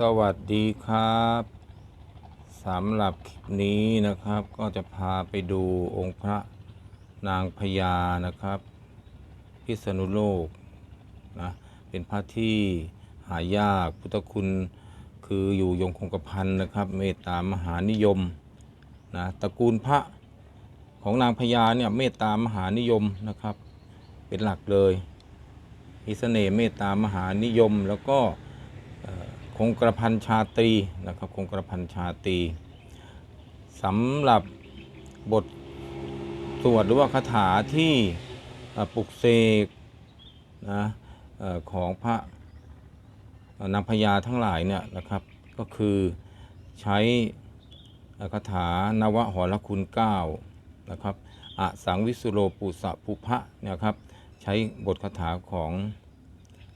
สวัสดีครับสำหรับคลิปนี้นะครับ ก็จะพาไปดูองค์พระนางพญานะครับ พิษณุโลกนะเป็นพระที่หายากพุทธคุณคืออยู่ยงคงกระพันนะครับ เมตตามหานิยมนะตระกูลพระของนางพญาเนี่ยเมตตามหานิยมนะครับ เป็นหลักเลยมีเสน่ห์เมตตามหานิยมแล้วก็ คงกระพันชาตรีนะครับคงกระพันชาตรีสำหรับบทสวดหรือว่าคาถาที่ปลุกเสกนะของพระนางพญาทั้งหลายเนี่ยนะครับ ก็คือใช้คาถานวหรคุณเก้านะครับอสังวิสุโรปุสะปุพะนี่ยครับ ใช้บทคาถาของ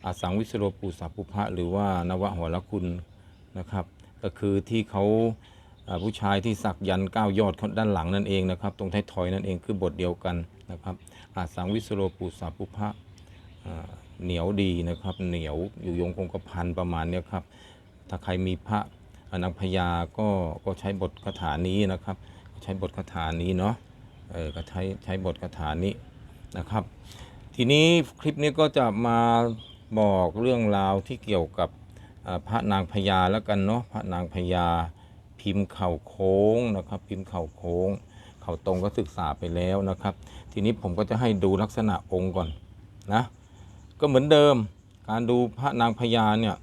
อาสังวิสโรปูสัพพุพะหรือว่านวหรคุณนะครับ ก็คือที่เขาผู้ชายที่สักยันต์เก้ายอดเขาด้านหลังนั่นเองนะครับ ตรงท้ายทอยนั่นเองคือบทเดียวกันนะครับ อาสังวิสโรปูสัพพุพะอ่าเหนียวดีนะครับ เหนียวอยู่ยงคงกระพันประมาณเนี้ยครับ ถ้าใครมีพระอนางพญาก็ก็ใช้บทคาถานี้นะครับ ใช้บทคาถานี้เนาะเออก็ใช้ใช้บทคาถานี้นะครับ ทีนี้คลิปนี้ก็จะมา บอกเรื่องราวที่เกี่ยวกับพระนางพญาแล้วกันเนาะพระนางพญาพิมพ์เข่าโค้งนะครับ พิมพ์เข่าโค้ง เข่าตรงก็ศึกษาไปแล้วนะครับ ทีนี้ผมก็จะให้ดูลักษณะองค์ก่อนนะก็เหมือนเดิมการดูพระนางพญาเนี่ย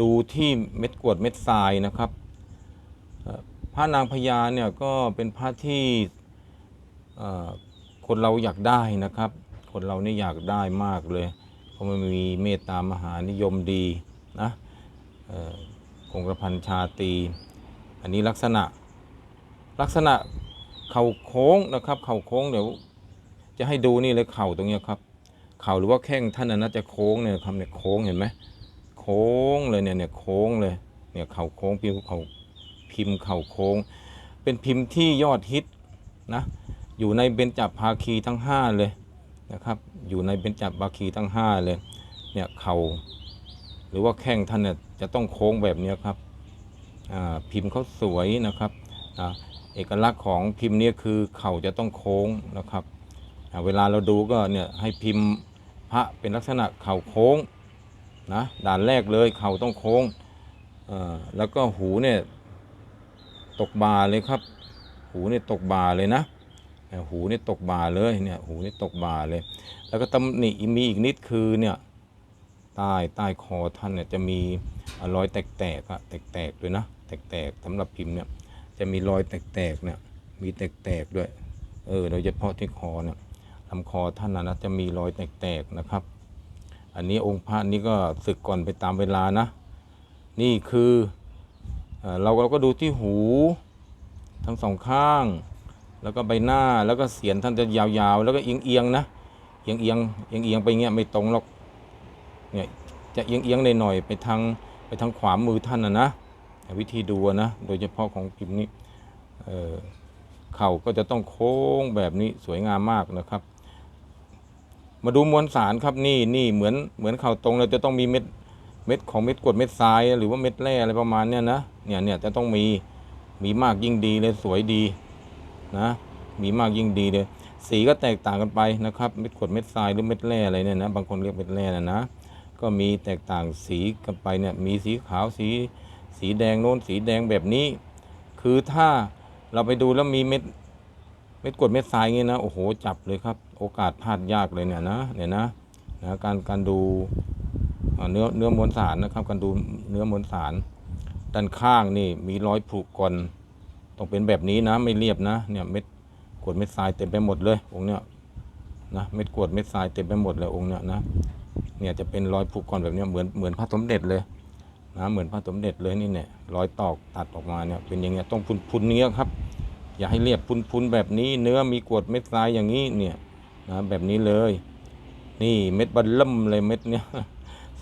ดูที่เม็ดกวดเม็ดทรายนะครับพระนางพญาเนี่ยก็เป็นพระที่คนเราอยากได้นะครับ คนเรานี่อยากได้มากเลย ราะมันมีเมตตามหานิยมดีนะคงกระพันชาตี อันนี้ลักษณะลักษณะเข่าโค้งนะครับ เข่าโค้งเดี๋ยวจะให้ดูนี่เลยเข่าตรงนี้ครับ เข่าหรือว่าแข้งท่านน่ะน่าจะโค้งเนี่ยครับเนี่ยโค้งเห็นไหมโค้งเลยเนี่ยเนี่ยโค้งเลยเนี่ยเข่าโค้งพิมพ์เข่าพิมพ์เข่าโค้ง เป็นพิมพ์ที่ยอดฮิตนะอยู่ในเบญจภาคีทั้งห้าเลยนะครับ อยู่ในเบญจภาคีทั้ง5เลยเนี่ยเข่าหรือว่าแข้งท่านเนี่ยจะต้องโค้งแบบนี้ครับพิมพ์เขาสวยนะครับอเอกลักษณ์ของพิมพ์เนี้คือเข่าจะต้องโค้งนะครับเวลาเราดูก็เนี่ยให้พิมพ์พระเป็นลักษณะเข่าโค้งนะด่านแรกเลยเข่าต้องโค้งแล้วก็หูเนี่ยตกบาเลยครับ หูเนี่ยตกบาเลยนะ เนี่ยหูนี่ตกบ่าเลยเนี่ยหูนี่ตกบ่าเลย แล้วก็ตำหนิมีอีกนิดคือเนี่ยใต้ใต้คอท่านเนี่ยจะมีรอยแตกๆอะแตกๆด้วยนะแตกๆสำหรับพิมพ์เนี่ยจะมีรอยแตกๆเนี่ยมีแตกๆด้วยเออโดยเฉพาะที่คอเนี่ยลำคอท่านนะจะมีรอยแตกๆนะครับ อันนี้องค์พระนี่ก็ศึกก่อนไปตามเวลานะ นี่คือเออเราเราก็ดูที่หูทั้งสองข้าง แล้วก็ใบหน้าแล้วก็เสียนท่านจะยาวๆ แล้วก็เอียงๆนะเอียงเอียงเอียงเอียงๆไปเงี้ยไม่ตรงหรอกเนี่ยจะเอียงเอียงๆหน่อยๆไปทางไปทางขวามือท่านนะนะวิธีดูนะ โดยเฉพาะของพิมพ์นี้เอ่อเข่าก็จะต้องโค้งแบบนี้สวยงามมากนะครับ มาดูมวลสารครับนี่นี่เหมือนเหมือนเข่าตรงเราจะต้องมีเม็ดเม็ดของเม็ดกรดเม็ดทรายหรือว่าเม็ดแร่อะไรประมาณเนี้ยนะเนี่ยเนี่ยจะต้องมีมีมากยิ่งดีเลยสวยดี นะมีมากยิ่งดีเลย สีก็แตกต่างกันไปนะครับเม็ดขวดเม็ดทรายหรือเม็ดแร่อะไรเนี่ยนะบางคนเรียกเม็ดแร่นะนะ ก็มีแตกต่างสีกันไปเนี่ยมีสีขาวสี สีแดงโน้นสีแดงแบบนี้ คือถ้าเราไปดูแล้วมีเม็ดเม็ดกดเม็ดทรายอย่างงี้นะโอ้โหจับเลยครับ โอกาสพลาดยากเลยเนี่ยนะเนี่ยนะนะการการดูเนื้อเนื้อมวลสารนะครับ การดูเนื้อมวลสารด้านข้างนี่มีรอยผุก่อน ต้องเป็นแบบนี้นะไม่เรียบนะเนี่ยเม็ดกวดเม็ดทรายเต็มไปหมดเลยองค์เนี้ยนะเม็ดกวดเม็ดทรายเต็มไปหมดเลยองค์เนี้ยนะเนี่ยจะเป็นรอยผุก่อนแบบนี้เหมือนเหมือนพระสมเด็จเลยนะเหมือนพระสมเด็จเลยนี่เนี่ยรอยตอกตัดออกมาเนี่ยเป็นอย่างเงี้ยต้องพุนพุนเนี้ยครับ อย่าให้เรียบพุนพุนแบบนี้เนื้อมีกวดเม็ดทรายอย่างนี้เนี่ยนะแบบนี้เลย นี่เม็ดบัลล่มเลยเม็ดเนี้ย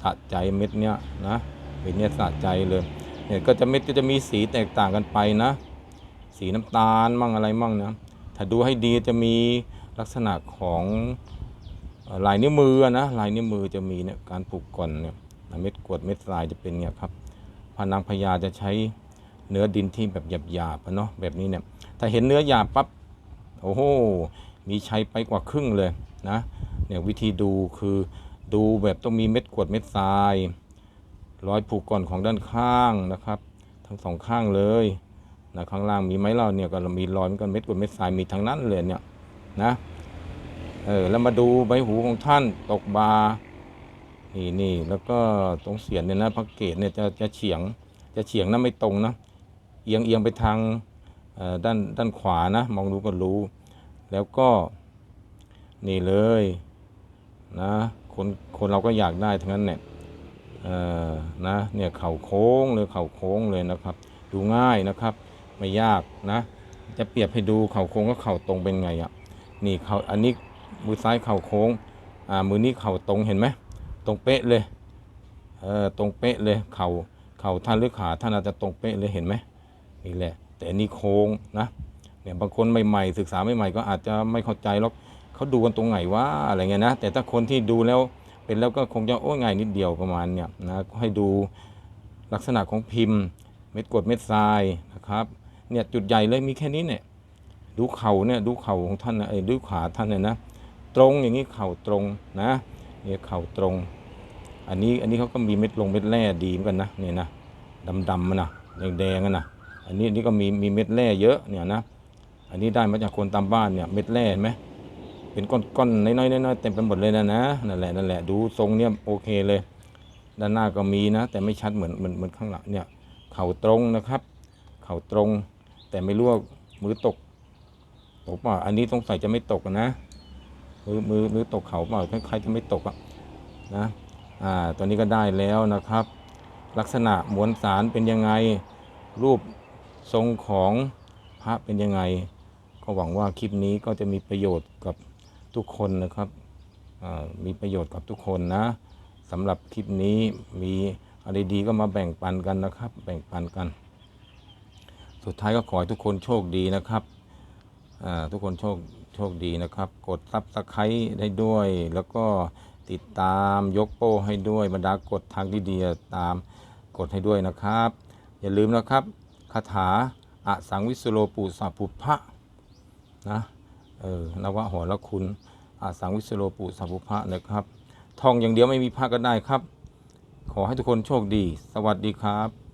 สะใจเม็ดเนี้ยนะเป็นเนี้ยสะใจเลยเนี่ยก็จะเม็ดก็จะมีสีแตกต่างกันไปนะ สีน้ำตาลมั่งอะไรมั่งนะถ้าดูให้ดีจะมีลักษณะของลายนิ้วมือนะลายนิ้วมือจะมีเนี่ยการปลูกก่อนเนี่ยเม็ดกวดเม็ดทรายจะเป็นเนี่ยครับพพระนางพญาจะใช้เนื้อดินที่แบบหยาบๆอะเนาะแบบนี้เนี่ยถ้าเห็นเนื้อหยาบปั๊บโอ้โหมีใชัยไปกว่าครึ่งเลยนะเนี่ยวิธีดูคือดูแบบต้องมีเม็ดกวดเม็ดทราย ร้อยผูกก่อนของด้านข้างนะครับ ทั้งสองข้างเลย นะข้างล่างมีไหมเราเนี่ยก็มีรอยเหมือนกันเม็ดกรวดเม็ดทรายมีทั้งนั้นเลยเนี่ยนะเออแล้วมาดูใบหูของท่านตกบานี่นี่แล้วก็ตรงเสียนเนี่ยนะพระเกศเนี่ยจะจะเฉียงจะเฉียงนะไม่ตรงนะเอียงเอียงไปทางด้านด้านขวานะ มองดูก็รู้ แล้วก็นี่เลยนะคนคนเราก็อยากได้ทั้งนั้นเนี่ยเออนะเนี่ยเข่าโค้งเลยเข่าโค้งเลยนะครับ ดูง่ายนะครับ ไม่ยากนะ จะเปรียบให้ดูเข่าโค้งก็เข่าตรงเป็นไงอะนี่เข่าอันนี้มือซ้ายเข่าโค้งอ่ามือนี้เข่าตรงเห็นไหมตรงเป๊ะเลยเออตรงเป๊ะเลยเข่าเข่าท่านหรือขาท่านอาจจะตรงเป๊ะเลยเห็นไหมนี่แหละ แต่นนี่โค้งนะเนี่ยบางคนใหม่ๆศึกษาใหม่ๆก็อาจจะไม่เข้าใจหรอกเขาดูกันตรงไหนว่าอะไรเงี้ยนะแต่ถ้าคนที่ดูแล้วเป็นแล้วก็คงจะโอ้ง่ายนิดเดียวประมาณเนี่ยนะให้ดูลักษณะของพิมพ์ เม็ดกรดเม็ดทรายนะครับ เนี่ยจุดใหญ่เลยมีแค่นี้เนี่ย ดูเข่าเนี่ยดูเข่าของท่านนะเอ้ดูขาท่านเนี่ยนะตรงอย่างนี้เข่าตรงนะเนี่ยเข่าตรง อันนี้อันนี้เขาก็มีเม็ดลงเม็ดแร่ดีเหมือนกันนะเนี่ยนะดำๆมันนะแดงๆกันนะอันนี้อันนี้ก็มีมีเม็ดแร่เยอะเนี่ยนะอันนี้ได้มาจากคนตามบ้านเนี่ยเม็ดแร่เห็นไหมเป็นก้อนๆน้อยๆน้อยๆเต็มไปหมดเลยนะนะนั่นแหละนั่นแหละดูทรงเนี่ยโอเคเลย ด้านหน้าก็มีนะ แต่ไม่ชัดเหมือนเหมือนเหมือนข้างหลังเนี่ยเข่าตรงนะครับ เข่าตรง แต่ไม่รู้ว่ามือตกตกเปล่าอันนี้ต้องใส่จะไม่ตกนะมือมือมือตกเขาเปล่าคล้ายๆจะไม่ตกอะนะอ่าตัวนี้ก็ได้แล้วนะครับ ลักษณะมวลสารเป็นยังไง รูปทรงของพระเป็นยังไง ก็หวังว่าคลิปนี้ก็จะมีประโยชน์กับทุกคนนะครับมีประโยชน์กับทุกคนนะสำหรับคลิปนี้มีอะไรดีก็มาแบ่งปันกันนะครับ แบ่งปันกัน สุดท้ายก็ขอให้ทุกคนโชคดีนะครับอ่าทุกคนโชคโชคดีนะครับ กดซับสไครต์ได้ด้วย แล้วก็ติดตามยกโป้ให้ด้วยบรรดากดทางที่ดีๆตามกดให้ด้วยนะครับ อย่าลืมนะครับคาถาอะสังวิสโลปูสัพพุพะนะเออนวะหอละคุณอะสังวิสโลปูสัพพุพะนะครับท่องอย่างเดียวไม่มีพระก็ได้ครับ ขอให้ทุกคนโชคดี สวัสดีครับ